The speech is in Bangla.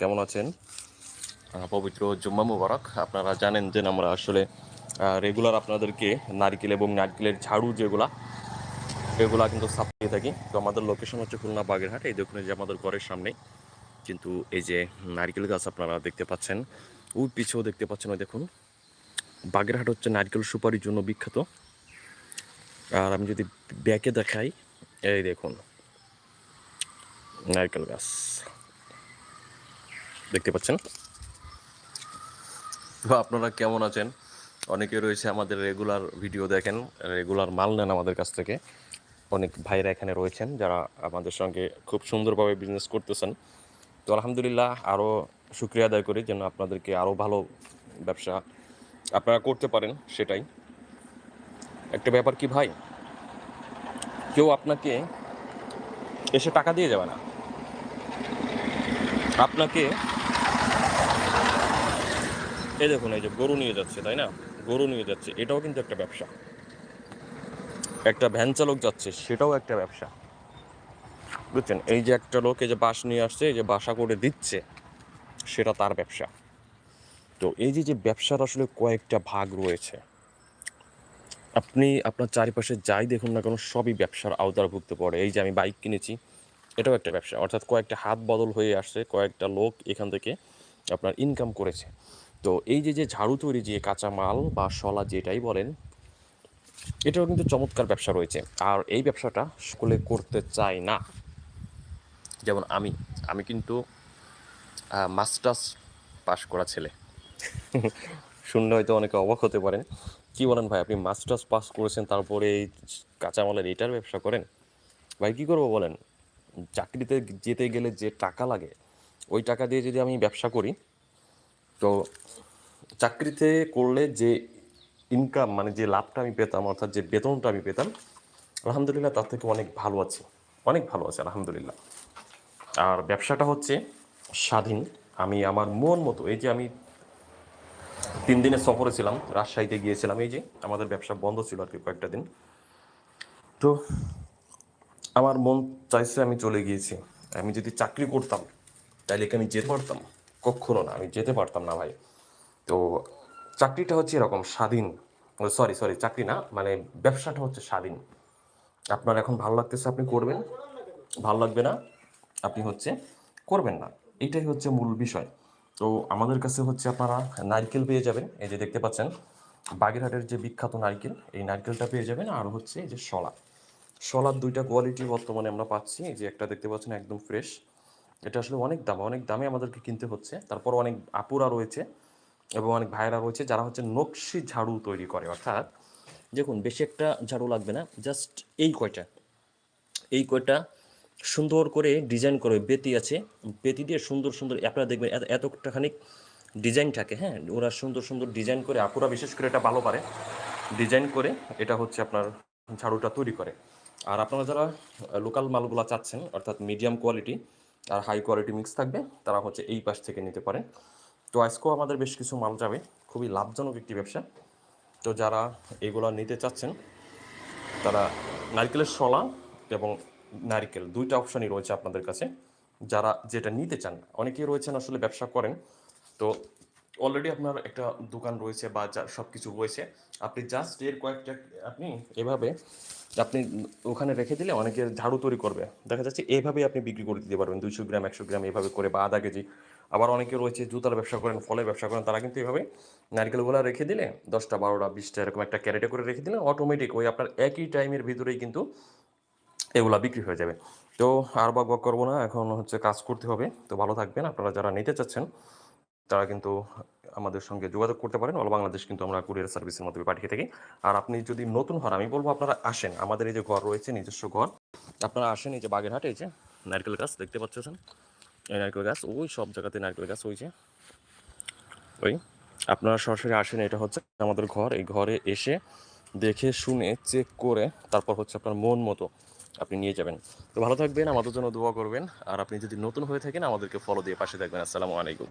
কেমন আছেন? পবিত্র জুম্মা মুবারক। আপনারা জানেন যে আমরা আসলে রেগুলার আপনাদেরকে নারকেল এবং নারকেলের ঝাড়ু যেগুলা, এগুলা কিন্তু সাপ্লাই থাকি। তো আমাদের লোকেশন হচ্ছে খুলনা বাগেরহাট, এই দেখুন যে আমাদের ঘরের সামনে। কিন্তু এই যে নারকেল গাছ আপনারা দেখতে পাচ্ছেন, ওই পিছেও দেখতে পাচ্ছেন, ওই দেখুন। বাগেরহাট হচ্ছে নারকেল সুপারির জন্য বিখ্যাত। আর আমি যদি ব্যাকে দেখাই, এই দেখুন, নারকেল গাছ। দেখতে পাচ্ছেন। তো আপনারা কেমন আছেন? অনেকে রয়েছে আমাদের রেগুলার ভিডিও দেখেন রেগুলার মাল নেন আমাদের কাছ থেকে। অনেক ভাইরা এখানে রয়েছেন যারা আমাদের সঙ্গে খুব সুন্দরভাবে বিজনেস করতেছেন। তো আলহামদুলিল্লাহ আরও শুক্রিয়া আদায় করি যেন আপনাদেরকে আরও ভালো ব্যবসা আপনারা করতে পারেন, সেটাই। একটা ব্যাপার কি ভাই? কেউ আপনাকে এসে টাকা দিয়ে যাবে না। আপনাকে এই দেখুন, এই যে গরু নিয়ে যাচ্ছে, তাই না? গরু নিয়ে যাচ্ছে, এটাও কিন্তু একটা ব্যবসা। একটা ভ্যান চালক যাচ্ছে, সেটাও একটা ব্যবসা। বুঝছেন? এই যে একটা লোক, এই যে বাস নিয়ে আসছে, এই যে বাসা করে দিচ্ছে, সেটা তার ব্যবসা। তো এই যে যে ব্যবসার আসলে কয়েকটা ভাগ রয়েছে। আপনি আপনার চারিপাশে যাই দেখুন না কেন, সবই ব্যবসার আওতাভুক্ত পড়ে। এই যে আমি বাইক কিনেছি এটাও একটা ব্যবসা। অর্থাৎ কয়েকটা হাত বদল হয়ে আসছে, কয়েকটা লোক এখান থেকে আপনার ইনকাম করেছে। তো এই যে যে ঝাড়ু তৈরি যে কাঁচামাল বা শলা যেটাই বলেন, এটাও কিন্তু চমৎকার ব্যবসা রয়েছে। আর এই ব্যবসাটা সকলে করতে চায় না। যেমন আমি আমি কিন্তু মাস্টার্স পাশ করা ছেলে। শুনলে হয়তো অনেকে অবাক হতে পারেন। কি বলেন ভাই, আপনি মাস্টার্স পাস করেছেন, তারপরে এই কাঁচামালের এটার ব্যবসা করেন? ভাই, কী করব বলেন? চাকরিতে যেতে গেলে যে টাকা লাগে, ওই টাকা দিয়ে যদি আমি ব্যবসা করি, তো চাকরিতে করলে যে ইনকাম মানে যে লাভটা আমি পেতাম, অর্থাৎ যে বেতনটা আমি পেতাম, আলহামদুলিল্লাহ তার থেকে অনেক ভালো আছে, অনেক ভালো আছে, আলহামদুলিল্লাহ। আর ব্যবসাটা হচ্ছে স্বাধীন, আমি আমার মন মতো, এই যে আমি তিন দিনের সফরে ছিলাম, রাজশাহীতে গিয়েছিলাম, এই যে আমাদের ব্যবসা বন্ধ ছিল আর কি কয়েকটা দিন। তো আমার মন চাইছে আমি চলে গিয়েছি। আমি যদি চাকরি করতাম তাহলে কি আমি যেতে পারতাম? কখনো না, আমি যেতে পারতাম না ভাই। তো চাকরিটা হচ্ছে এরকম স্বাধীন। সরি সরি চাকরি না মানে ব্যবসাটা হচ্ছে স্বাধীন। আপনার এখন ভালো লাগতেছে আপনি করবেন? ভালো লাগবে না? আপনি হচ্ছে করবেন না। এটাই হচ্ছে মূল বিষয়। তো আমাদের কাছে হচ্ছে আপনারা নারকেল পেয়ে যাবেন। এই যে দেখতে পাচ্ছেন, বাগেরহাটের যে বিখ্যাত নারকেল, এই নারকেলটা পেয়ে যাবেন। আর হচ্ছে এই যে শলা। শলার দুইটা কোয়ালিটি বর্তমানে আমরা পাচ্ছি যে একটা দেখতে পাচ্ছেন একদম ফ্রেশ এটা আসলে অনেক দাম, অনেক দামে আমাদেরকে কিনতে হচ্ছে। তারপর অনেক আপুরা রয়েছে এবং অনেক ভাইরা রয়েছে যারা হচ্ছে নকশি ঝাড়ু তৈরি করে। অর্থাৎ দেখুন, বেশি একটা ঝাড়ু লাগবে না জাস্ট এই কয়টা। এই কয়টা সুন্দর করে ডিজাইন করে বেতি আছে। বেতি দিয়ে সুন্দর সুন্দর, আপনারা দেখবেন এত এতটাখানি ডিজাইন থাকে হ্যাঁ? ওরা সুন্দর সুন্দর ডিজাইন করে, আপুরা বিশেষ করে এটা ভালো পারে। ডিজাইন করে এটা হচ্ছে আপনার ঝাড়ুটা তৈরি করে। আর আপনারা যারা লোকাল মালগুলো চাচ্ছেন, অর্থাৎ মিডিয়াম কোয়ালিটি আর হাই কোয়ালিটি মিক্স থাকবে, তারা হচ্ছে এই পাশ থেকে নিতে পারেন তো আজকেও আমাদের বেশ কিছু মাল যাবে, খুবই লাভজনক একটি ব্যবসা। তো যারা এগুলো নিতে চাচ্ছেন, তারা নারকেলের শলা এবং নারকেল, দুইটা অপশানই রয়েছে আপনাদের কাছে। যারা যেটা নিতে চান, অনেকেই রয়েছেন আসলে ব্যবসা করেন, তো অলরেডি আপনার একটা দোকান রয়েছে বা যা সব কিছু রয়েছে। আপনি জাস্ট এর কয়েকটা আপনি এভাবে আপনি ওখানে রেখে দিলে অনেকে ঝাড়ু তৈরি করবে। দেখা যাচ্ছে এভাবে আপনি বিক্রি করে দিতে পারবেন। দুইশো গ্রাম, একশো গ্রাম এভাবে করে বা আধা কেজি। আবার অনেকে রয়েছে জুতার ব্যবসা করেন, ফলের ব্যবসা করেন, তারা কিন্তু এভাবে নারকেলগুলো রেখে দিলে দশটা, বারোটা, বিশটা এরকম একটা ক্যারেটে করে রেখে দিলে অটোমেটিক ওই আপনার একই টাইমের ভিতরেই কিন্তু এগুলা বিক্রি হয়ে যাবে। তো আর বক করব না, এখন হচ্ছে কাজ করতে হবে। তো ভালো থাকবেন। আপনারা যারা নিতে চাচ্ছেন তারা কিন্তু আমাদের সঙ্গে যোগাযোগ করতে পারেন। অল বাংলাদেশ কিন্তু আমরা কুরিয়ার সার্ভিসের মাধ্যমে পাঠিয়ে থাকি। আর আপনি যদি নতুন হন, আমি বলব আপনারা আসেন। আমাদের এই যে ঘর রয়েছে, নিজস্ব ঘর। আপনারা আসেন এই যে বাগেরহাটে, এই যে নারকেল গাছ, দেখতে পাচ্ছেন এই নারকেল গাছ, ওই সব জায়গাতে নারকেল গাছ যে। ওই, আপনারা সরাসরি আসেন, এটা হচ্ছে আমাদের ঘর। এই ঘরে এসে দেখে, শুনে চেক করে, তারপর হচ্ছে আপনার মন মতো আপনি নিয়ে যাবেন। তো ভালো থাকবেন, আমাদের জন্য দোয়া করবেন। আর আপনি যদি নতুন হয়ে থাকেন, আমাদেরকে ফলো দিয়ে পাশে থাকবেন। আসসালামু আলাইকুম।